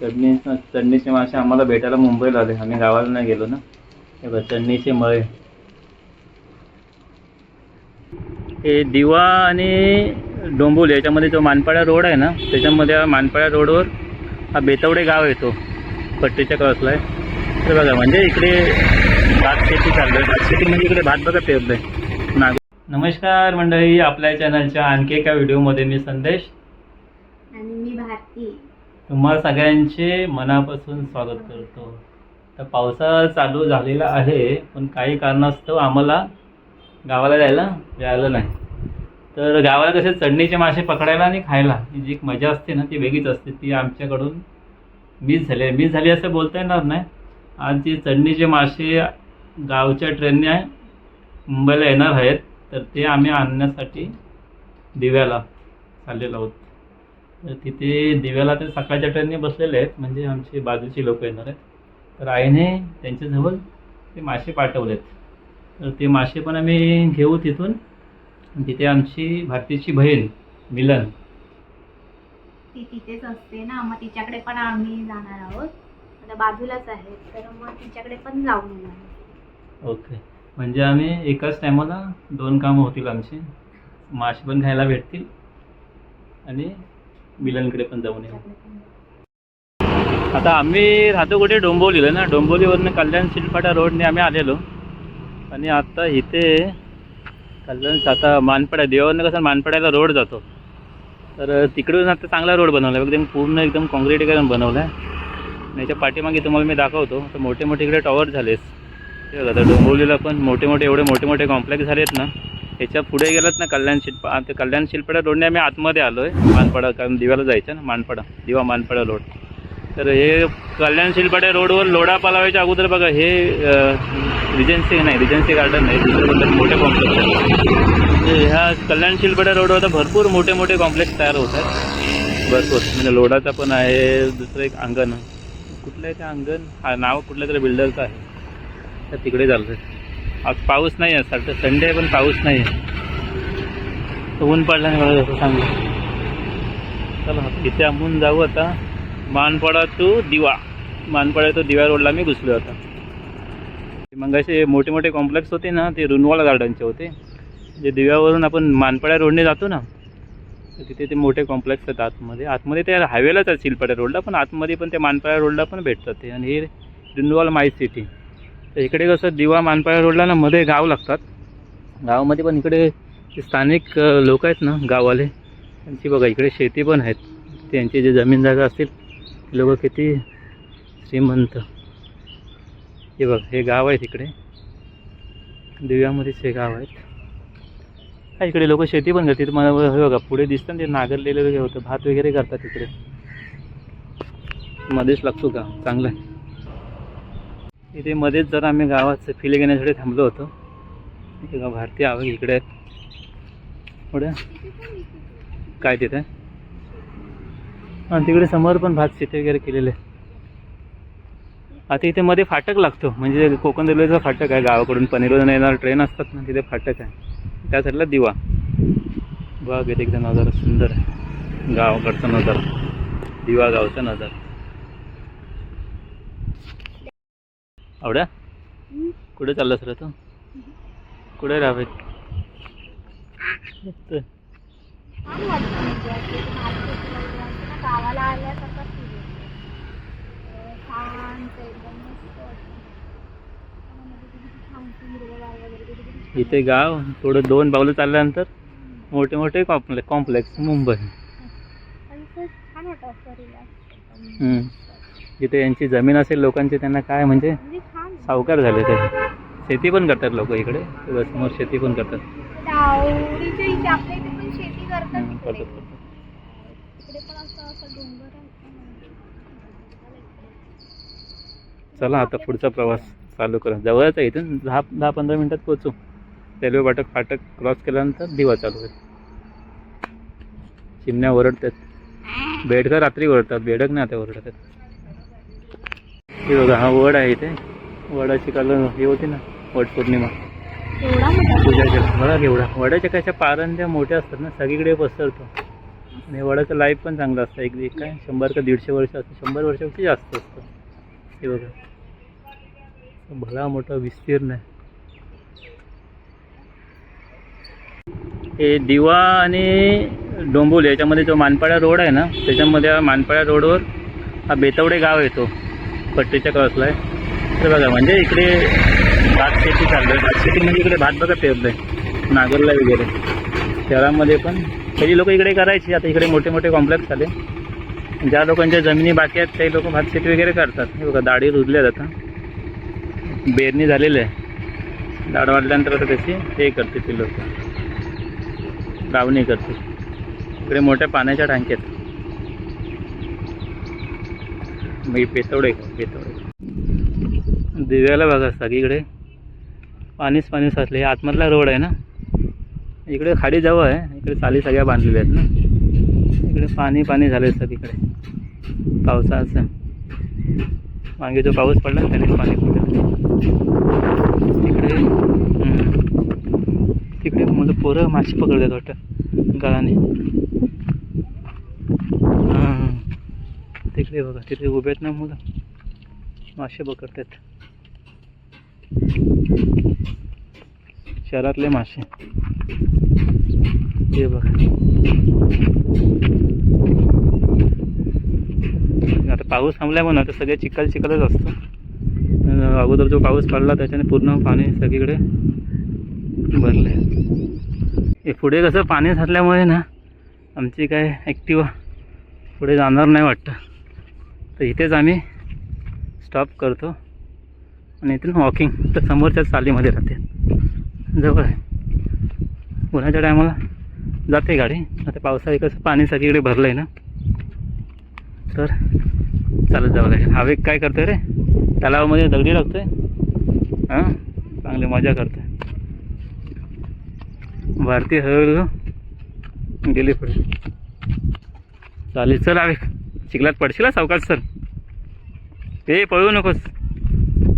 चढणी चढणीचे मासे आम्हाला भेटायला मुंबईला आले. आम्ही गावाला नाही गेलो ना. हे बघ चढणीचे मळे. हे दिवा आणि डोंबुल याच्यामध्ये जो मानपाडा रोड आहे ना त्याच्यामध्ये मानपाडा रोडवर हा बेतवडे गाव येतो. पट्टीच्या क्रॉसला आहे. तर बघा म्हणजे इकडे भात शेती चालू आहे भात शेती म्हणजे इकडे भात बघा पेरलं आहे नाग नमस्कार मंडळी आपल्या चॅनलच्या आणखी एका व्हिडिओमध्ये मी संदेश. आणि मी भारती. तुम्हा सगळ्यांचे मनापासून स्वागत करतो. तर पावसाळा चालू झालेला आहे पण काही कारणास्तव आम्हाला गावाला जायला मिळालं नाही. तर गावाला कसे चढणीचे मासे पकडायला आणि खायला ही जी एक मजा असते ना ती वेगळीच असते. ती आमच्याकडून मिस झाली आहे. मिस झाली असं बोलता येणार नाही. आज जे चढणीचे मासे गावच्या ट्रेनने मुंबईला येणार आहेत तर ते आम्ही आणण्यासाठी दिव्याला चाललेलो आहोत. तिथे दिव्याला ते सकाळच्या ट्रेनने बसलेले आहेत. म्हणजे आमची बाजूची लोक येणार आहेत. तर आईने त्यांच्याजवळ ते मासे पाठवलेत. तर ते मासे पण आम्ही घेऊ तिथून. तिथे आमची भारतीची बहीण मिलन. ती तिथेच असते ना. मग तिच्याकडे पण आम्ही जाणार आहोत. आता बाजूलाच आहे. तर मग तिच्याकडे पण जाऊन येणार ओके. म्हणजे आम्ही एकाच टायमाला दोन कामं होतील आमची. मासे पण खायला भेटतील. आणि मिलनकडे पण जाऊन येऊ. आता आम्ही राहतो कुठे? डोंबोलीला ना. डोंबोलीवरनं कल्याण शिलपाटा रोडने आम्ही आलेलो. आणि आता इथे कल्याण आता मानपाडा देवावरनं कसं मानपाड्याला रोड जातो. तर तिकडून आता चांगला रोड बनवला. आहे एकदम पूर्ण एकदम काँक्रिटीकरण बनवलं. आहे आणि याच्या पाठीमागे तुम्हाला मी दाखवतो. तर मोठे मोठे इकडे टॉवर झालेस ते बघा आता डोंबिवलीला पण मोठे मोठे एवढे मोठे मोठे कॉम्प्लेक्स झालेत ना. ह्याच्या पुढे गेलात ना कल्याण शिल्प आता कल्याण शिल्पडा रोडने आम्ही आतमध्ये आलो आहे मानपाडा कारण दिव्याला जायचं ना मानपाडा दिवा मानपाडा रोड. तर हे कल्याण शिल्पड्या रोडवर लोढा पालावायच्या अगोदर बघा हे रिजन्सी नाही रिजन्सी गार्डन नाही दुसरं मोठे कॉम्प्लेक्स म्हणजे ह्या कल्याण शिल्पड्या रोडवर आता भरपूर मोठे मोठे कॉम्प्लेक्स तयार होत आहेत. भरपूर म्हणजे लोढाचा पण आहे दुसरं एक अंगण. कुठलं आहे ते अंगण? हा नाव कुठल्या तरी बिल्डरचं आहे. तर तिकडे चालतं आहे आज पाऊस नाही आहे सर संडे आहे पण पाऊस नाही आहे. ऊन पडला नाही मला जसं सांगलं. चला इथे आम्ही जाऊ आता. मानपाडा टू दिवा. मानपाडा तो दिवा रोडला मी घुसलो आता. मग असे मोठे मोठे कॉम्प्लेक्स होते ना ते रुनवाला गार्डनचे होते. जे दिव्यावरून आपण मानपाड्या रोडने जातो ना तर तिथे ते मोठे कॉम्प्लेक्स आहेत आतमध्ये. आतमध्ये ते हायवेलाच आहे सिलपाड्या रोडला पण आतमध्ये पण ते मानपाड्या रोडला पण भेटतात ते. आणि हे रुनवाल माय सिटी तर इकडे कसं दिवा मानपाळा रोडला ना मध्ये गाव लागतात. गावामध्ये पण इकडे स्थानिक लोक आहेत ना गाववाले त्यांची बघा इकडे शेती पण आहेत. त्यांची जे जमीन जागा असतील ते लोक किती श्रीमंत. हे बघ हे गाव आहे तिकडे दिव्यामध्येच हे गाव आहेत. हा इकडे लोक शेती पण करतात. मला हे बघा पुढे दिसतं ना ते नागरलेलं वगैरे होतं भात वगैरे करतात तिकडे मध्येच लागतो का? चांगलं आहे. इथे मध्येच जरा आम्ही गावात फिले घेण्यासाठी थांबलो होतो. इथे भारतीय आवाज इकडे आहेत. पुढे? काय तिथे? आणि तिकडे समोर पण भात शेती वगैरे केलेले. आहे आता इथे मध्ये फाटक लागतो. म्हणजे कोकण रेल्वेचा फाटक आहे गावाकडून. पनीरवरून येणार ट्रेन असतात ना तिथे फाटक आहे. त्या साईडला दिवा. बघ इथे एकदम नजारा सुंदर आहे. गावाकडचा नजारा. दिवा गावचा नजारा. आवड्या कुठे चाललास रे तू कुठे राहावे गावाला आल्यासारखं इथे गाव थोडं दोन पावलं चालल्यानंतर मोठे मोठे कॉम्प्ले कॉम्प्लेक्स मुंबई. जिथे यांची जमीन असेल लोकांची त्यांना काय म्हणजे सावकार झाले ते. शेती पण करतात लोक इकडे. समोर शेती पण करतात. चला आता पुढचा प्रवास चालू करा. जवळच आहे इथून दहा दहा पंधरा मिनिटात पोचू रेल्वे फाटक फाटक क्रॉस केल्यानंतर दिवा चालू होईल. चिमण्या ओरडतात. बेडकर रात्री ओरडतात. बेडक नाही आता ओरडतात बघा हा वड आहे इथे. वडाची काल हे होती ना वट पौर्णिमा. एवढा मोठा? पूजा केला बघा केवढा वडाच्या कशा पारंद्या मोठ्या असतात ना सगळीकडे पसरतो. आणि वडाचं लाईफ पण चांगलं असतं. एक एक काय? शंभर का दीडशे वर्ष असतं. शंभर वर्षापेक्षा जास्त असतं. हे बघा. भला मोठा विस्तीर्ण आहे. हे दिवा आणि डोंबोली याच्यामध्ये जो मानपाडा रोड आहे ना त्याच्यामध्ये मानपाडा रोडवर हा बेतवडे गाव येतो. पट्टीच्या क्रॉसला आहे. हे बघा म्हणजे इकडे भात शेती चालू आहे. भात शेती म्हणजे इकडे भात बघा पेरलं आहे नागरला वगैरे. शहरामध्ये पण. पहिली लोक इकडे करायची आता इकडे मोठे मोठे कॉम्प्लेक्स आले ज्या लोकांच्या जमिनी बाकी आहेत ते लोक भात शेती वगैरे करतात. हे बघा दाढी रुजल्या जातात बेरणी झालेली आहे. दाढ वाढल्यानंतर आता त्याची हे करते ती लोक. लावणी करते इकडे मोठ्या पाण्याच्या टाक्यात मग पेतवडे पेतवडे दिव्याला बघा सगळीकडे पाणीच पाणी साचले हे आतमधला रोड आहे ना? इकडे खाडी जवळ आहे. इकडे चाली सगळ्या बांधलेल्या आहेत ना? इकडे पाणी पाणी झालं सगळीकडे पावसाचं मागे जो पाऊस पडला ना पाणी पडलं तिकडे तिकडे मुलं पोरं मासे पकडतात वाटतं गळाने. तिकडे बघा तिथे उभे आहेत ना मुलं. मासे पकडतात. शहरातले मासे. हे बघा. आता पाऊस थांबलाय म्हणून आता सगळे चिखल चिखलच असतं. अगोदर जो पाऊस पडला त्याच्याने पूर्ण पाणी सगळीकडे भरले हे पुढे कसं पाणी साचल्यामुळे ना आमची काय ॲक्टिवा पुढे जाणार नाही वाटतं. तर इथेच आम्ही स्टॉप करतो. आणि इथून वॉकिंग तर समोरच्याच चालीमध्ये राहते. जवळ आहे. उन्हाच्या टायमाला जाते गाडी. आता पावसाळी कसं पाणी सगळीकडे भरलं आहे ना. तर चालत जावं लागेल. हवे काय करतोय रे? तलावामध्ये दगडी लागतोय. हां? चांगली मजा करतोय. भारतीय हळूहळू गेली पुढे. चालेल चल हवे चिखलात पडशील हा सावकाश सर. ते पळू नकोस.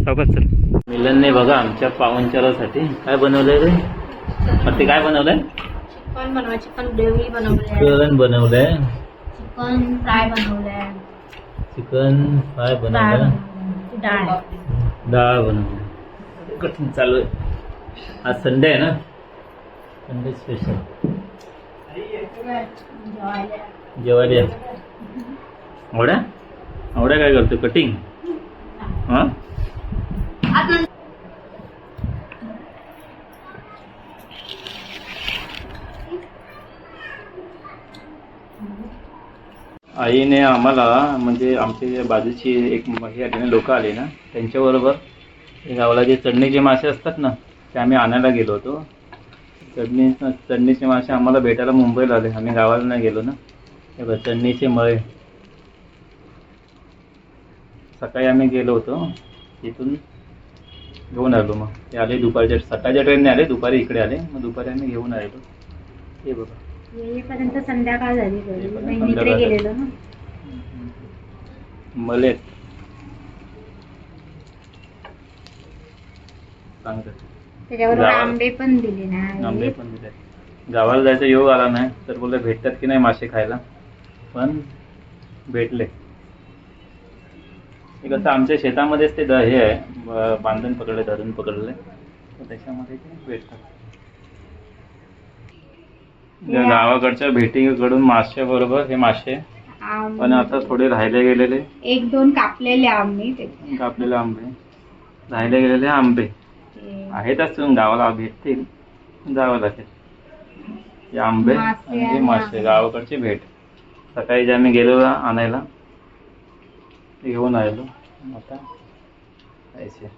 सावकाश सर. मिलनने बघा आमच्या पाहुणचारासाठी. काय बनवलंय रे? मग ते काय बनवलंय? चिकन बनवा चिकन ग्रेव्ही बनवले चिकन बनवलंय. चिकन फ्राय बनवलंय. चिकन फ्राय बनवलं बनवलंय. डाळ डाळ बनवली कठीण चालू आहे. आज संडे आहे ना? संडे स्पेशल जेवायला. आवड्या? आवड्या काय करतो कटिंग हां आता आईने आम्हाला म्हणजे आमच्या बाजूची एक म- हे आले ना लोक आले ना त्यांच्याबरोबर गावाला जे चढणीचे मासे असतात ना ते आम्ही आणायला गेलो होतो. चढणी चढणीचे मासे आम्हाला भेटायला मुंबईला आले. आम्ही गावाला नाही गेलो ना. हे बघ चढणीचे मळे. सकाळी आम्ही गेलो होतो. तिथून घेऊन आलो मग. ते आले दुपारच्या सकाळच्या ट्रेनने आले दुपारी इकडे आले. मग दुपारी आम्ही घेऊन आलो हे बघा. येईपर्यंत संध्याकाळ झाली घरी. येईपर्यंत बहिणीकडे संध्याकाळ गेलेलो ना. मलेत. गावाला- आंबे पण दिले ना. आंबे पण दिले. गावाला जायचा योग आला नाही तर बोलले भेटतात की नाही मासे खायला? पण भेटले. हे कसं आमच्या शेतामध्येच ते द हे आहे ब- बांधून पकडले धरून पकडले. तर त्याच्यामध्ये ते भेटतात. गावाकडच्या भेटीकडून मासे बरोबर हे मासे. आम- पण आता थोडे राहिले गेलेले. एक दोन कापलेले आंबे ते. कापलेले आंबे. राहिले गेलेले आंबे. ते. आहेत असून गावाला भेटतील. जावं लागेल. हे आंबे मासे आणि हे आणि मासे आंबे. गावाकडची भेट. सकाळी जे आम्ही गेलो ना आणायला ते घेऊन आलेलो. आता खायचे.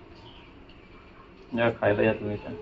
या खायला या तुम्ही पण.